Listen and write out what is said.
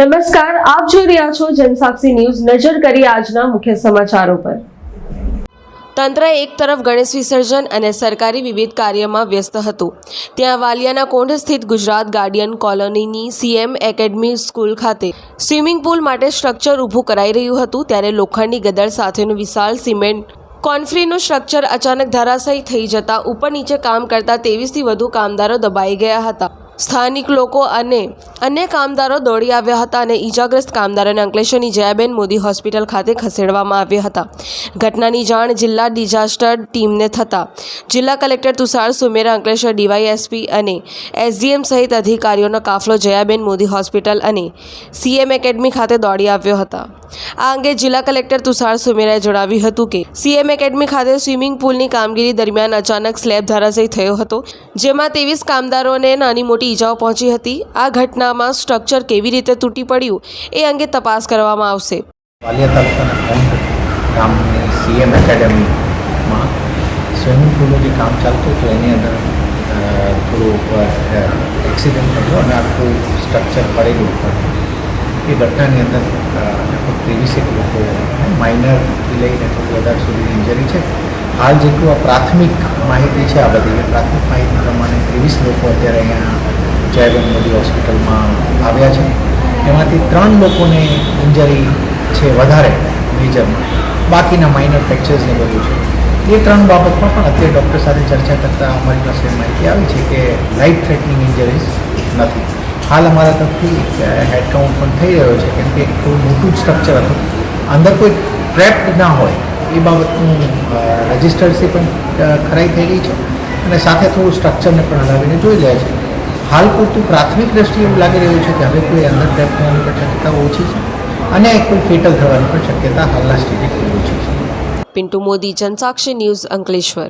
નમસ્કાર, આપ જોઈ રહ્યા છો જનસાક્ષી ન્યૂઝ. નજર કરી આજના મુખ્ય સમાચારો પર. તંત્ર એક તરફ ગણેશ વિસર્જન અને સરકારી વિવિધ કાર્યમાં વ્યસ્ત હતું. ત્યાં વાલિયાના કોંઢ સ્થિત ગુજરાત ગાર્ડિયન કોલોનીની સીએમ એકેડમી સ્કૂલ ખાતે સ્વિમિંગ પુલ માટે સ્ટ્રક્ચર ઊભું કરાઈ રહ્યું હતું, ત્યારે લોખંડની ગદર સાથેનું વિશાળ સિમેન્ટ કોન્ફ્રીનું સ્ટ્રક્ચર અચાનક ધરાશયી થઈ જતા ઉપર નીચે કામ કરતા ત્રેવીસથી વધુ કામદારો દબાઈ ગયા હતા. સ્થાનિક લોકો અને અન્ય કામદારો દોડી આવ્યા હતા અને ઈજાગ્રસ્ત કામદારોને અંકલેશ્વરની જયાબેન મોદી હોસ્પિટલ ખાતે ખસેડવામાં આવ્યા હતા. ઘટનાની જાણ જિલ્લા ડિઝાસ્ટર ટીમને થતાં જિલ્લા કલેક્ટર તુષાર સુમેરા, અંકલેશ્વર ડીવાયએસપી અને એસડીએમ સહિત અધિકારીઓનો કાફલો જયાબેન મોદી હોસ્પિટલ અને સીએમ એકેડમી ખાતે દોડી આવ્યો હતા. આ અંગે જિલ્લા કલેક્ટર તુષાર સુમેરાએ જણાવ્યું હતું કે, સીએમ એકેડમી ખાતે સ્વિમિંગ પુલની કામગીરી દરમિયાન અચાનક સ્લેબ ધરાશયી થયો હતો, જેમાં ત્રેવીસ કામદારોને નાની મોટી ઈજાઓ પહોંચી હતી. આ ઘટનામાં સ્ટ્રક્ચર કેવી રીતે તૂટી પડ્યું એ અંગે તપાસ કરવામાં આવશે. સ્વિમિંગ પુલનું જે કામ ચાલતું હતું, એની અંદર થોડું એક્સિડન્ટ થયો અને આખું સ્ટ્રક્ચર પડેલું એ ઘટનાની અંદર લગભગ ત્રેવીસેક લોકો માઇનરથી લઈને થોડું વધારે સુધી ઇન્જરી છે. હાલ જેટલું આ પ્રાથમિક માહિતી છે, આ બધી પ્રાથમિક માહિતી પ્રમાણે ત્રેવીસ લોકો અત્યારે અહીંયા જયબેન મોદી હોસ્પિટલમાં આવ્યા છે. એમાંથી ત્રણ લોકોને ઇન્જરી છે વધારે મેજરમાં બાકીના માઇનર ફ્રેક્ચર્સને બધું છે. એ ત્રણ બાબતમાં પણ અત્યારે ડૉક્ટર સાથે ચર્ચા કરતાં અમારી પાસે માહિતી આવી છે કે લાઈફ થ્રેટનિંગ ઇન્જરીઝ નથી. હાલ અમારા તરફથી હેડકાઉન્ટ પણ થઈ રહ્યો છે. કેમ કે થોડું મોટું સ્ટ્રક્ચર હતું. અંદર કોઈ ટ્રેપ ના હોય, એ બાબતનું રજિસ્ટર્સથી પણ ખરાઈ થઈ ગઈ છે. અને સાથે થોડું સ્ટ્રક્ચરને પણ હલાવીને જોઈ રહ્યા છે. હાલ પૂરતું પ્રાથમિક દ્રષ્ટિએ એવું લાગી રહ્યું છે કે હવે કોઈ અંદર ટ્રેપ થવાની પણ શક્યતા ઓછી છે અને કોઈ ફેટલ થવાની પણ શક્યતા હાલના સ્ટેજે ઓછી છે. પિન્ટુ મોદી, જનસાક્ષી ન્યૂઝ અંકલેશ્વર.